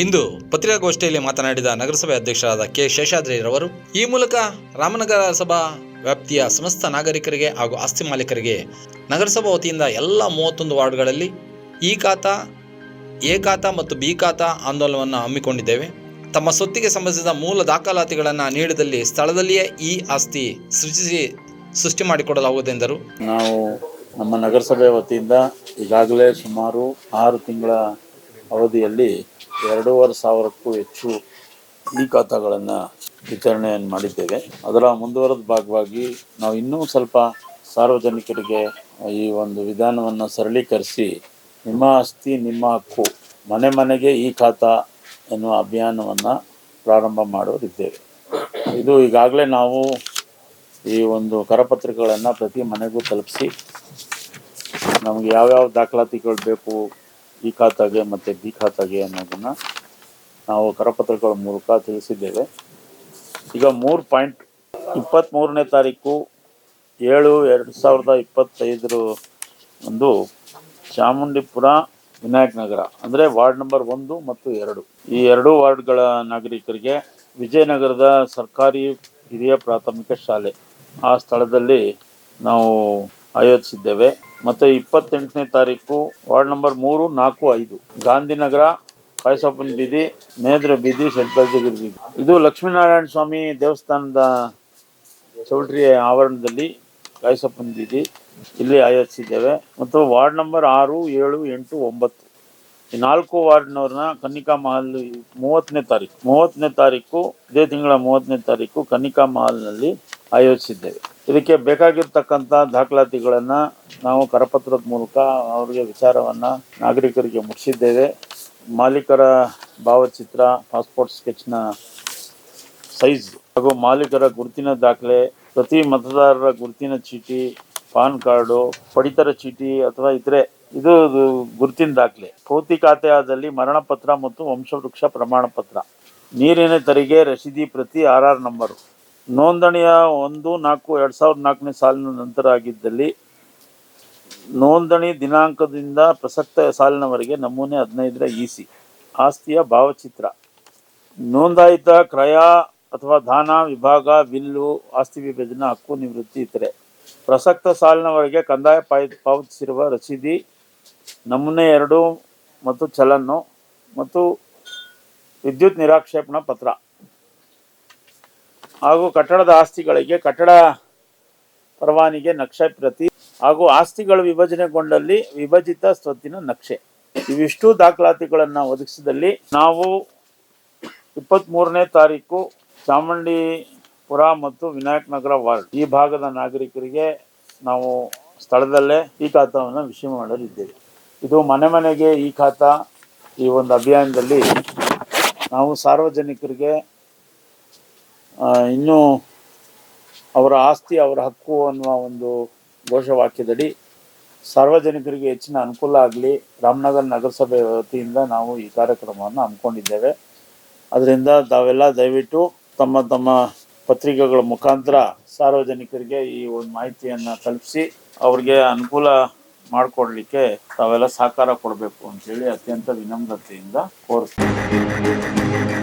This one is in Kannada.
ಇಂದು ಪತ್ರಿಕಾಗೋಷ್ಠಿಯಲ್ಲಿ ಮಾತನಾಡಿದ ನಗರಸಭೆ ಅಧ್ಯಕ್ಷರಾದ ಕೆ ಶೇಷಾದ್ರಿರವರು, ಈ ಮೂಲಕ ರಾಮನಗರ ಸಭಾ ವ್ಯಾಪ್ತಿಯ ಸಮಸ್ತ ನಾಗರಿಕರಿಗೆ ಹಾಗೂ ಆಸ್ತಿ ಮಾಲೀಕರಿಗೆ ನಗರಸಭಾ ವತಿಯಿಂದ ಎಲ್ಲ ಮೂವತ್ತೊಂದು ವಾರ್ಡ್ಗಳಲ್ಲಿ ಈ ಖಾತ, ಎ ಖಾತ ಮತ್ತು ಬಿ ಖಾತ ಆಂದೋಲನವನ್ನು ಹಮ್ಮಿಕೊಂಡಿದ್ದೇವೆ. ತಮ್ಮ ಸ್ವತ್ತಿಗೆ ಸಂಬಂಧಿಸಿದ ಮೂಲ ದಾಖಲಾತಿಗಳನ್ನು ನೀಡಿದಲ್ಲಿ ಸ್ಥಳದಲ್ಲಿಯೇ ಈ ಆಸ್ತಿ ಸೃಷ್ಟಿಸಿ, ಸೃಷ್ಟಿ ಮಾಡಿಕೊಡಲಾಗುವುದೆಂದರು ನಾವು ನಮ್ಮ ನಗರಸಭೆ ವತಿಯಿಂದ ಈಗಾಗಲೇ ಸುಮಾರು ಆರು ತಿಂಗಳ ಅವಧಿಯಲ್ಲಿ ಎರಡೂವರೆ ಸಾವಿರಕ್ಕೂ ಹೆಚ್ಚು ಈ ಖಾತಾಗಳನ್ನು ವಿತರಣೆಯನ್ನು ಮಾಡಿದ್ದೇವೆ. ಅದರ ಮುಂದುವರೆದ ಭಾಗವಾಗಿ ನಾವು ಇನ್ನೂ ಸ್ವಲ್ಪ ಸಾರ್ವಜನಿಕರಿಗೆ ಈ ಒಂದು ವಿಧಾನವನ್ನು ಸರಳೀಕರಿಸಿ ನಿಮ್ಮ ಆಸ್ತಿ, ನಿಮ್ಮ ಹಕ್ಕು, ಮನೆ ಮನೆಗೆ ಈ ಖಾತಾ ಎನ್ನುವ ಅಭಿಯಾನವನ್ನು ಪ್ರಾರಂಭ ಮಾಡೋರಿದ್ದೇವೆ ಇದು ಈಗಾಗಲೇ ನಾವು ಈ ಒಂದು ಕರಪತ್ರಗಳನ್ನು ಪ್ರತಿ ಮನೆಗೂ ತಲುಪಿಸಿ ನಮಗೆ ಯಾವ್ಯಾವ ದಾಖಲಾತಿಗಳು ಬೇಕು ಈ ಖಾತಾಗೆ ಮತ್ತು ಬಿ ಖಾತಾಗೆ ಅನ್ನೋದನ್ನು ನಾವು ಕರಪತ್ರಗಳ ಮೂಲಕ ತಿಳಿಸಿದ್ದೇವೆ. ಈಗ ಮೂರು ಪಾಯಿಂಟ್ ಇಪ್ಪತ್ತ್ಮೂರನೇ ತಾರೀಕು ಏಳು ಎರಡು ಸಾವಿರದ ಇಪ್ಪತ್ತೈದರ ಒಂದು ಚಾಮುಂಡಿಪುರ ವಿನಾಯಕ್ ನಗರ, ಅಂದರೆ ವಾರ್ಡ್ ನಂಬರ್ ಒಂದು ಮತ್ತು ಎರಡು. ಈ ಎರಡೂ ವಾರ್ಡ್ಗಳ ನಾಗರಿಕರಿಗೆ ವಿಜಯನಗರದ ಸರ್ಕಾರಿ ಹಿರಿಯ ಪ್ರಾಥಮಿಕ ಶಾಲೆ ಆ ಸ್ಥಳದಲ್ಲಿ ನಾವು ಆಯೋಜಿಸಿದ್ದೇವೆ. ಮತ್ತು ಇಪ್ಪತ್ತೆಂಟನೇ ತಾರೀಕು, ವಾರ್ಡ್ ನಂಬರ್ ಮೂರು, ನಾಲ್ಕು, ಐದು. ಗಾಂಧಿನಗರ ಕಾಯಸಪ್ಪನ ಬೀದಿ, ನೇದ್ರ ಬೀದಿ ಸೆಂಟ್ರಲ್ ಬೀದಿ. ಇದು ಲಕ್ಷ್ಮೀನಾರಾಯಣ ಸ್ವಾಮಿ ದೇವಸ್ಥಾನದ ಚೌಲ್ಟ್ರಿಯ ಆವರಣದಲ್ಲಿ ಕಾಯಸಪ್ಪನ ಬೀದಿ. ಇಲ್ಲಿ ಆಯೋಜಿಸಿದ್ದೇವೆ. ಮತ್ತು ವಾರ್ಡ್ ನಂಬರ್ ಆರು, ಏಳು, ಎಂಟು, ಒಂಬತ್ತು. ಈ ನಾಲ್ಕು ವಾರ್ಡ್ನವ್ರನ್ನ ಕನ್ನಿಕಾ ಮಹಲ್ ಮೂವತ್ತನೇ ತಾರೀಕು ಮೂವತ್ತನೇ ತಾರೀಕು, ಇದೇ ತಿಂಗಳ ಮೂವತ್ತನೇ ತಾರೀಕು ಕನ್ನಿಕಾ ಮಹಲ್ನಲ್ಲಿ ಆಯೋಜಿಸಿದ್ದೇವೆ. ಇದಕ್ಕೆ ಬೇಕಾಗಿರ್ತಕ್ಕಂಥ ದಾಖಲಾತಿಗಳನ್ನು ನಾವು ಕರಪತ್ರದ ಮೂಲಕ ಅವರಿಗೆ ವಿಚಾರವನ್ನು ನಾಗರಿಕರಿಗೆ ಮುಟ್ಟಿಸಿದ್ದೇವೆ. ಮಾಲೀಕರ ಭಾವಚಿತ್ರ ಪಾಸ್ಪೋರ್ಟ್ ಸ್ಕೆಚ್ನ ಸೈಜ್ ಹಾಗೂ ಮಾಲೀಕರ ಗುರುತಿನ ದಾಖಲೆ, ಪ್ರತಿ ಮತದಾರರ ಗುರುತಿನ ಚೀಟಿ, ಪಾನ್ ಕಾರ್ಡು, ಪಡಿತರ ಚೀಟಿ ಅಥವಾ ಇತರೆ ಇದು ಗುರುತಿನ ದಾಖಲೆ. ಆದಲ್ಲಿ ಮರಣ ಪತ್ರ ಮತ್ತು ವಂಶವೃಕ್ಷ ಪ್ರಮಾಣ ಪತ್ರ ನೀರಿನ ತೆರಿಗೆ ರಸೀದಿ ಪ್ರತಿ ಆರ್ ಆರ್ ನಂಬರು. ನೋಂದಣಿಯ ಒಂದು, ನಾಲ್ಕು, ಎರಡು ಸಾವಿರದ ನಾಲ್ಕನೇ ಸಾಲಿನ ನಂತರ ಆಗಿದ್ದಲ್ಲಿ ನೋಂದಣಿ ದಿನಾಂಕದಿಂದ ಪ್ರಸಕ್ತ ಸಾಲಿನವರೆಗೆ ನಮೂನೆ ಹದಿನೈದರ ಇಸಿ ಆಸ್ತಿಯ ಭಾವಚಿತ್ರ. ನೋಂದಾಯಿತ ಕ್ರಯ ಅಥವಾ ದಾನ, ವಿಭಾಗ, ಬಿಲ್ಲು, ಆಸ್ತಿ ವಿಭಜನೆ ಹಕ್ಕು, ನಿವೃತ್ತಿ ಇತರೆ. ಪ್ರಸಕ್ತ ಸಾಲಿನವರೆಗೆ ಕಂದಾಯ ಪಾಯ, ಪಾವತಿಸಿರುವ ರಸೀದಿ, ನಮೂನೆ ಎರಡು ಮತ್ತು ಚಲನ್ನು ಮತ್ತು ವಿದ್ಯುತ್ ನಿರಾಕ್ಷೇಪಣಾ ಪತ್ರ. ಹಾಗೂ ಕಟ್ಟಡದ ಆಸ್ತಿಗಳಿಗೆ ಕಟ್ಟಡ ಪರವಾನಿಗೆ ನಕ್ಷೆ ಪ್ರತಿ ಹಾಗೂ ಆಸ್ತಿಗಳು ವಿಭಜನೆಗೊಂಡಲ್ಲಿ ವಿಭಜಿತ ಸ್ವತ್ತಿನ ನಕ್ಷೆ. ಇವಿಷ್ಟು ದಾಖಲಾತಿಗಳನ್ನು ಒದಗಿಸಿದಲ್ಲಿ ನಾವು ಇಪ್ಪತ್ತ್ಮೂರನೇ ತಾರೀಕು ಚಾಮುಂಡಿಪುರ ಮತ್ತು ವಿನಾಯಕ್ ನಗರ ವಾರ್ಡ್ ಈ ಭಾಗದ ನಾಗರಿಕರಿಗೆ ನಾವು ಸ್ಥಳದಲ್ಲೇ ಈ ಖಾತವನ್ನು ವಿಷಯ ಮಾಡಲಿದ್ದೇವೆ. ಇದು ಮನೆ ಮನೆಗೆ ಈ ಖಾತ ಈ ಒಂದು ಅಭಿಯಾನದಲ್ಲಿ ನಾವು ಸಾರ್ವಜನಿಕರಿಗೆ ಇನ್ನೂ ಅವರ ಆಸ್ತಿ, ಅವರ ಹಕ್ಕು ಅನ್ನುವ ಒಂದು ಘೋಷವಾಕ್ಯದಡಿ ಸಾರ್ವಜನಿಕರಿಗೆ ಹೆಚ್ಚಿನ ಅನುಕೂಲ ಆಗಲಿ, ರಾಮನಗರ ನಗರಸಭೆ ವತಿಯಿಂದ ನಾವು ಈ ಕಾರ್ಯಕ್ರಮವನ್ನು ಹಮ್ಮಿಕೊಂಡಿದ್ದೇವೆ. ಅದರಿಂದ ತಾವೆಲ್ಲ ದಯವಿಟ್ಟು ತಮ್ಮ ತಮ್ಮ ಪತ್ರಿಕೆಗಳ ಮುಖಾಂತರ ಸಾರ್ವಜನಿಕರಿಗೆ ಈ ಒಂದು ಮಾಹಿತಿಯನ್ನು ತಲುಪಿಸಿ, ಅವ್ರಿಗೆ ಅನುಕೂಲ ಮಾಡಿಕೊಡ್ಲಿಕ್ಕೆ ತಾವೆಲ್ಲ ಸಹಕಾರ ಕೊಡಬೇಕು ಅಂತೇಳಿ ಅತ್ಯಂತ ವಿನಮ್ರತೆಯಿಂದ ಕೋರಿಸ್ತೀನಿ